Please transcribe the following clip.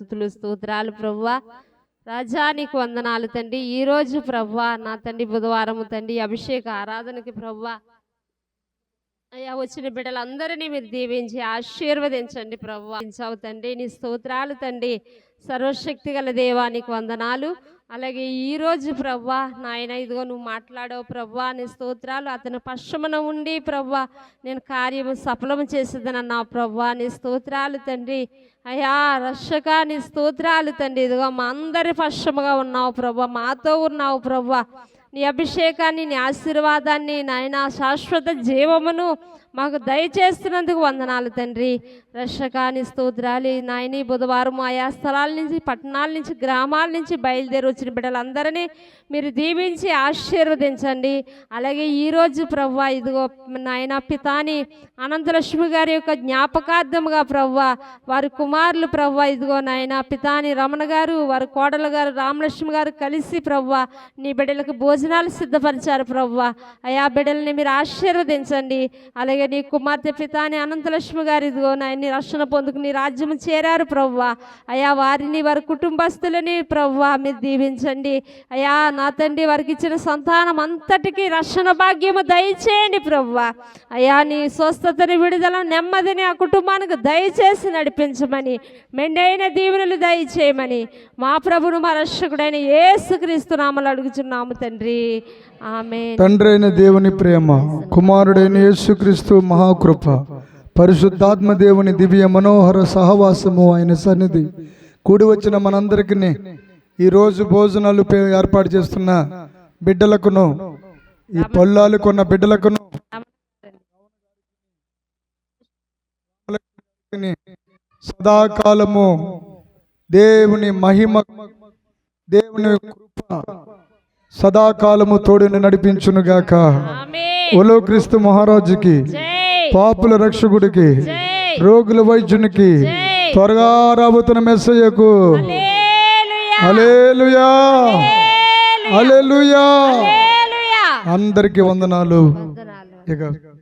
స్థుతులు స్తోత్రాలు ప్రవ్వా రాజా నీకు వందనాలు తండ్రి. ఈ రోజు ప్రవ్వా నా తండ్రి బుధవారము తండ్రి అభిషేక ఆరాధనకి ప్రవ్వా అయ్యా వచ్చిన బిడ్డలందరినీ మీరు దీవించి ఆశీర్వదించండి ప్రవ్వా దించావు తండ్రి నీ స్తోత్రాలు తండ్రి. సర్వశక్తి గల దేవానికి వందనాలు. అలాగే ఈరోజు ప్రవ్వా నాయన ఇదిగో నువ్వు మాట్లాడవు ప్రవ్వా నీ స్తోత్రాలు అతని పశ్చిమన ఉండి ప్రవ్వా నేను కార్యము సఫలం చేసేదనన్నా ప్రవ్వా నీ స్తోత్రాలు తండ్రి. అయ్యా రక్షక నీ స్తోత్రాలు తండ్రి. ఇదిగో మా అందరి పశ్చిమగా ఉన్నావు ప్రవ్వా మాతో ఉన్నావు ప్రవ్వా. నీ అభిషేకాన్ని నీ ఆశీర్వాదాన్ని నాయన శాశ్వత జీవమును మాకు దయచేస్తున్నందుకు వందనాలు తండ్రి. రక్షకాని స్తోత్రాలు నాయని బుధవారం ఆయా స్థలాల నుంచి పట్టణాల నుంచి గ్రామాల నుంచి బయలుదేరి వచ్చిన బిడ్డలందరినీ మీరు దీవించి ఆశీర్వదించండి. అలాగే ఈరోజు ప్రవ్వ ఇదిగో నాయన పితాని అనంతలక్ష్మి గారి యొక్క జ్ఞాపకార్థముగా ప్రవ్వ వారి కుమారులు ప్రవ్వ ఇదిగో నాయన పితాని రమణ గారు వారి కోడలు గారు రామలక్ష్మి గారు కలిసి ప్రవ్వ నీ బిడ్డలకు భోజనాలు సిద్ధపరిచారు ప్రవ్వ. అయా బిడ్డల్ని మీరు ఆశీర్వదించండి. అలాగే నీ కుమార్తె పితాని అనంతలక్ష్మి గారు ఇదిగో నాయన్ని రక్షణ పొందుకుని రాజ్యం చేరారు ప్రవ్వా. అయా వారిని వారి కుటుంబస్తులని ప్రవ్వా మీరు దీవించండి. అయా నా తండ్రి వారికి ఇచ్చిన సంతానం అంతటికీ రక్షణ భాగ్యము దయచేయండి ప్రవ్వా. అయా నీ స్వస్థతని విడుదల నెమ్మదిని ఆ కుటుంబానికి దయచేసి నడిపించమని మెండైన దీవెనలు దయచేయమని మా ప్రభును మా రక్షకుడైన యేసుక్రీస్తు నామలు అడుగుచున్నాము తండ్రి. ఆమె తండ్రి అయిన దేవుని ప్రేమ కుమారుడైన యేసుక్రీస్తు మహాకృప. పరిశుద్ధాత్మ దేవుని దివ్య మనోహర సహవాసము ఆయన సన్నిధి. కూడి వచ్చిన మనందరికీ ఈరోజు భోజనాలు ఏర్పాటు చేస్తున్న బిడ్డలకును ఈ పొల్లాలు కొన్న బిడ్డలకును సదాకాలము దేవుని మహిమ దేవుని కృప సదాకాలము తోడుని నడిపించునుగాక. ఒలో క్రీస్తు మహారాజుకి పాపుల రక్షకుడికి రోగుల వైద్యునికి త్వరగా రాబోతున్న మెస్సయ్యకు. అలేలుయా అలేలుయా అందరికి వందనాలు. వందనాలు. ఇక